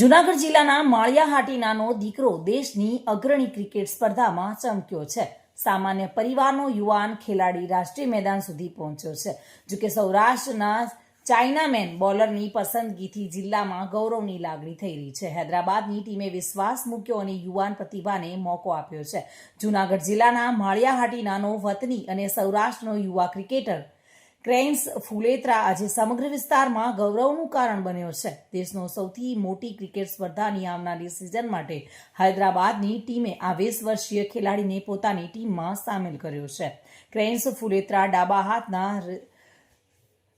જુનાગઢ જિલ્લાના માળિયાહાટીનાનો દીકરો દેશની અગ્રણી ક્રિકેટ સ્પર્ધામાં ચમક્યો છે. સામાન્ય પરિવારનો યુવાન ખેલાડી રાષ્ટ્રીય મેદાન સુધી પહોંચ્યો છે. જોકે સૌરાષ્ટ્રના ચાઇનામેન બોલરની પસંદગીથી જિલ્લામાં ગૌરવની લાગણી થઈ રહી છે. હૈદરાબાદની ટીમે વિશ્વાસ મૂક્યો અને યુવાન પ્રતિભાને મોકો આપ્યો છે. જુનાગઢ જિલ્લાના માળિયાહાટીનાનો વતની અને સૌરાષ્ટ્રનો યુવા ક્રિકેટર ક્રેન્સ ફુલેત્રા આજે સમગ્ર વિસ્તારમાં ગૌરવનું કારણ બન્યો છે. દેશનો સૌથી મોટી ક્રિકેટ સ્પર્ધાની આવનારી સિઝન માટે હૈદરાબાદની ટીમે આ વીસ વર્ષીય ખેલાડીને પોતાની ટીમમાં સામેલ કર્યો છે. ક્રેન્સ ફુલેત્રા ડાબા હાથના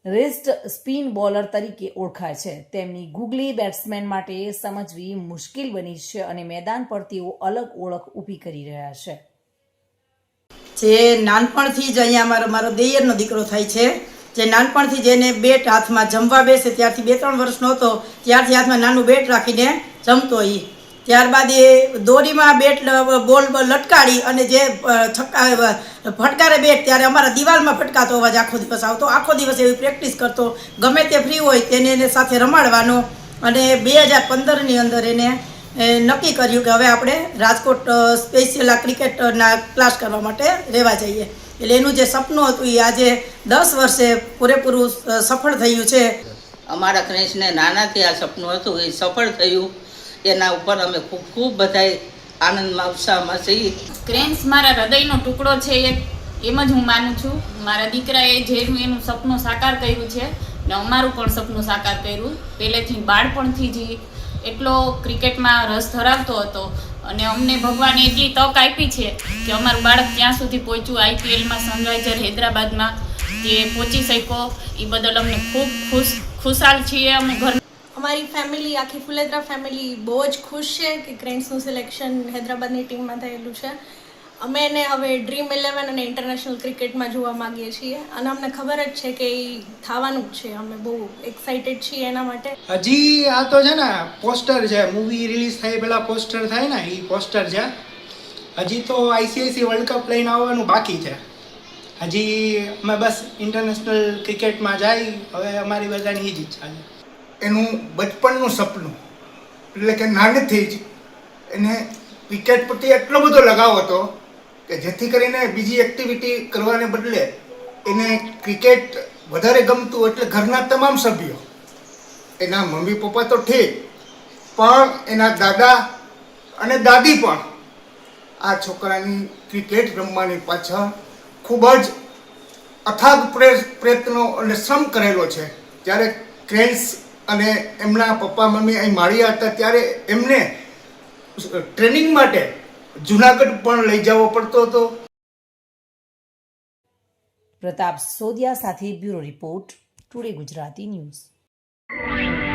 રિસ્ટ સ્પિન બોલર તરીકે ઓળખાય છે. તેમની ગુગલી બેટ્સમેન માટે સમજવી મુશ્કેલ બની છે અને મેદાન પર તેઓ અલગ ઓળખ ઊભી કરી રહ્યા છે. જે નાનપણથી જ અહીંયા મારો મારો દેયરનો દીકરો થાય છે, જે નાનપણથી જેને બેટ હાથમાં જમવા બેસે, ત્યારથી બે ત્રણ વર્ષનો હતો, ત્યારથી હાથમાં નાનું બેટ રાખીને જમતો એ ત્યારબાદ એ દોરીમાં બેટ બોલ લટકાડી અને જે છક્કા ફટકારે બેટ, ત્યારે અમારા દિવાલમાં ફટકાતો અવાજ આખો દિવસ આવતો. આખો દિવસ એવી પ્રેક્ટિસ કરતો. ગમે તે ફ્રી હોય તેને એને સાથે રમાડવાનો અને બે હજાર પંદરની અંદર એને નક્કી કર્યું કે હવે આપણે રાજકોટ સ્પેશિયલ આ ક્રિકેટના ક્લાસ કરવા માટે રહેવા જઈએ. એટલે એનું જે સપનું હતું એ આજે દસ વર્ષે પૂરેપૂરું સફળ થયું છે. અમારા ક્રેન્સને નાનાથી આ સપનું હતું એ સફળ થયું. એના ઉપર અમે ખૂબ ખૂબ બધાય આનંદમાં ઉત્સાહમાં છીએ. ક્રેન્સ મારા હૃદયનો ટુકડો છે એ એમ જ હું માનું છું. મારા દીકરાએ જેનું એનું સપનું સાકાર કર્યું છે ને અમારું પણ સપનું સાકાર કર્યું. પહેલેથી બાળપણથી જ એટલો ક્રિકેટમાં રસ ધરાવતો હતો અને અમને ભગવાને એટલી તક આપી છે કે અમારું બાળક ત્યાં સુધી પહોંચ્યું આઈપીએલમાં સનરાઈઝર હૈદરાબાદમાં તે પહોંચી શક્યો. એ બદલ અમને ખૂબ ખુશ, ખુશાલ છીએ અમે ઘર અમારી ફેમિલી આખી ફુલેદરા ફેમિલી બહુ જ ખુશ છે કે ક્રેન્સનું સિલેક્શન હૈદરાબાદની ટીમમાં થયેલું છે. અમે એને હવે ડ્રીમ ઇલેવન અને ઇન્ટરનેશનલ ક્રિકેટમાં જોવા માંગીએ છીએ. અને અમને ખબર જ છે કે એ થવાનું જ છે. અમે બહુ એક્સાઇટેડ છીએ એના માટે. હજી આ તો છે ને પોસ્ટર છે. મૂવી રિલીઝ થાય પહેલાં પોસ્ટર થાય ને એ પોસ્ટર છે. હજી તો આઈસીઆઈસી વર્લ્ડ કપ લઈને આવવાનું બાકી છે. હજી અમે બસ ઇન્ટરનેશનલ ક્રિકેટમાં જાય. હવે અમારી બધાની એ જ ઈચ્છા છે. એનું બચપણનું સપનું. એટલે કે નાનેથી જ એને ક્રિકેટ પ્રત્યે એટલો બધો લગાવ હતો કે જેથી કરીને બીજી એક્ટિવિટી કરવાને બદલે એને ક્રિકેટ વધારે ગમતું એટલે ઘરના તમામ સભ્યો, એના મમ્મી પપ્પા તો ઠીક, પણ એના દાદા અને દાદી પણ આ છોકરાની ક્રિકેટ રમવાની પાછળ ખૂબ જ અથાગ પ્રે- પ્રયત્નો અને શ્રમ કરેલો છે. જ્યારે ક્રેન્સ અને એમના પપ્પા, મમ્મી અહીં માળિયા હતા ત્યારે એમને ટ્રેનિંગ માટે જુનાગઢ પણ લઈ જવો પડતો હતો. પ્રતાપ સોદિયા સાથે bureau report today Gujarati news.